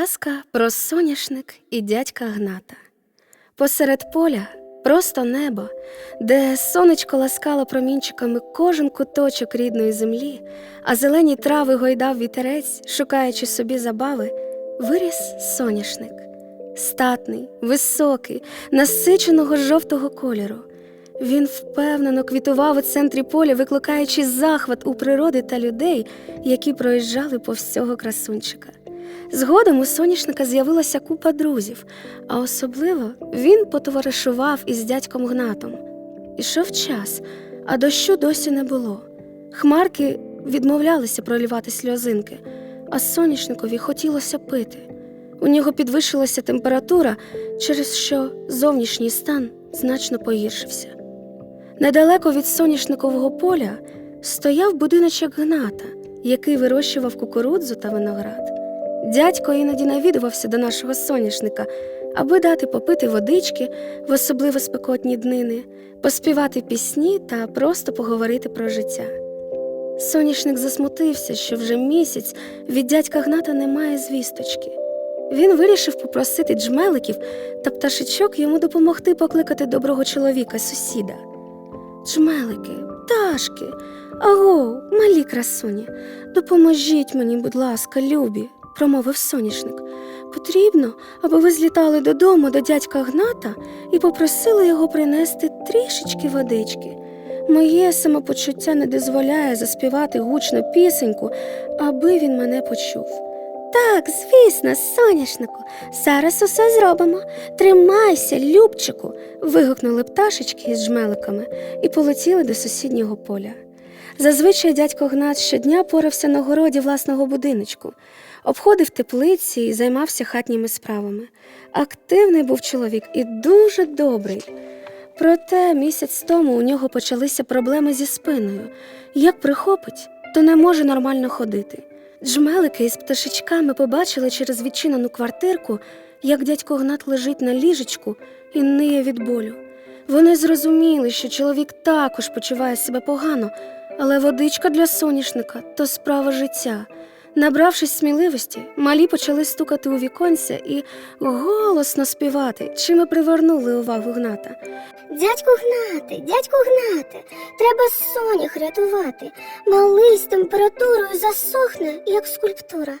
Казка про соняшник і дядька Гната. Посеред поля просто небо, де сонечко ласкало промінчиками кожен куточок рідної землі, а зелені трави гойдав вітерець, шукаючи собі забави, виріс соняшник. Статний, високий, насиченого жовтого кольору. Він впевнено квітував у центрі поля, викликаючи захват у природи та людей, які проїжджали повз цього красунчика. Згодом у соняшника з'явилася купа друзів, а особливо він потоваришував із дядьком Гнатом. Ішов час, а дощу досі не було. Хмарки відмовлялися пролівати сльозинки, а соняшникові хотілося пити. У нього підвищилася температура, через що зовнішній стан значно погіршився. Недалеко від соняшникового поля стояв будиночок Гната, який вирощував кукурудзу та виноград. Дядько іноді навідувався до нашого соняшника, аби дати попити водички в особливо спекотні днини, поспівати пісні та просто поговорити про життя. Соняшник засмутився, що вже місяць від дядька Гната немає звісточки. Він вирішив попросити джмеликів та пташечок йому допомогти покликати доброго чоловіка, сусіда. Джмелики, пташки, аго, малі красуні, допоможіть мені, будь ласка, любі, промовив соняшник. Потрібно, аби ви злітали додому до дядька Гната і попросили його принести трішечки водички. Моє самопочуття не дозволяє заспівати гучну пісеньку, аби він мене почув. Так, звісно, соняшнику, зараз усе зробимо. Тримайся, Любчику. вигукнули пташечки із жмеликами і полетіли до сусіднього поля. Зазвичай дядько Гнат щодня порався на городі власного будиночку, обходив теплиці і займався хатніми справами. Активний був чоловік і дуже добрий. Проте місяць тому у нього почалися проблеми зі спиною. Як прихопить, то не може нормально ходити. Джмелики із пташечками побачили через відчинену квартирку, як дядько Гнат лежить на ліжечку і ниє від болю. Вони зрозуміли, що чоловік також почуває себе погано, але водичка для соняшника то справа життя. Набравшись сміливості, малі почали стукати у віконця і голосно співати, чим і привернули увагу Гната. Дядьку Гнате, дядьку Гнате, треба сонях рятувати. Малий з температурою засохне, як скульптура.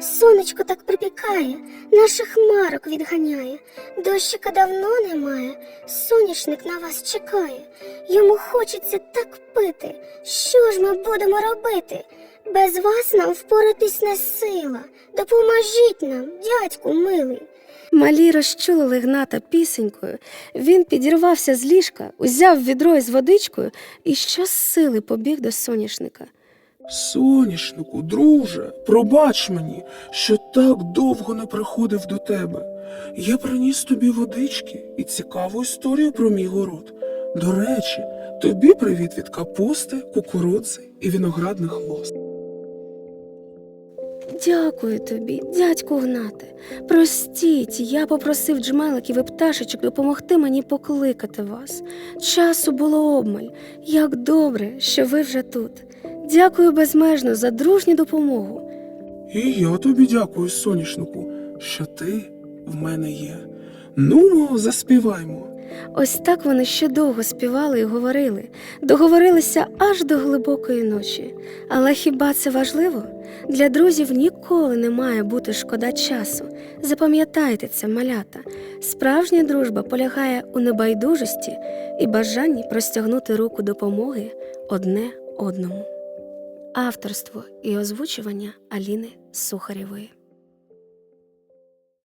Сонечко так припікає, наших хмарок відганяє. Дощика давно немає, соняшник на вас чекає. Йому хочеться так пити. Що ж ми будемо робити? Без вас нам впоратись не сила. Допоможіть нам, дядьку милий. Малі розчулили Гната пісенькою. Він підірвався з ліжка, узяв відро із водичкою і щосили побіг до соняшника. Соняшнику, друже, пробач мені, що так довго не приходив до тебе. Я приніс тобі водички і цікаву історію про мій город. До речі, тобі привіт від капусти, кукурудзи і виноградних лоз. Дякую тобі, дядьку Гнате. Простіть, я попросив джмеликів і пташечок допомогти мені покликати вас. Часу було обмаль. Як добре, що ви вже тут. Дякую безмежно за дружню допомогу. І я тобі дякую, соняшнику, що ти в мене є. Ну, заспіваймо. Ось так вони ще довго співали і говорили, договорилися аж до глибокої ночі. Але хіба це важливо? Для друзів ніколи не має бути шкода часу. Запам'ятайте це, малята. Справжня дружба полягає у небайдужості і бажанні простягнути руку допомоги одне одному. Авторство і озвучування Аліни Сухарєвої.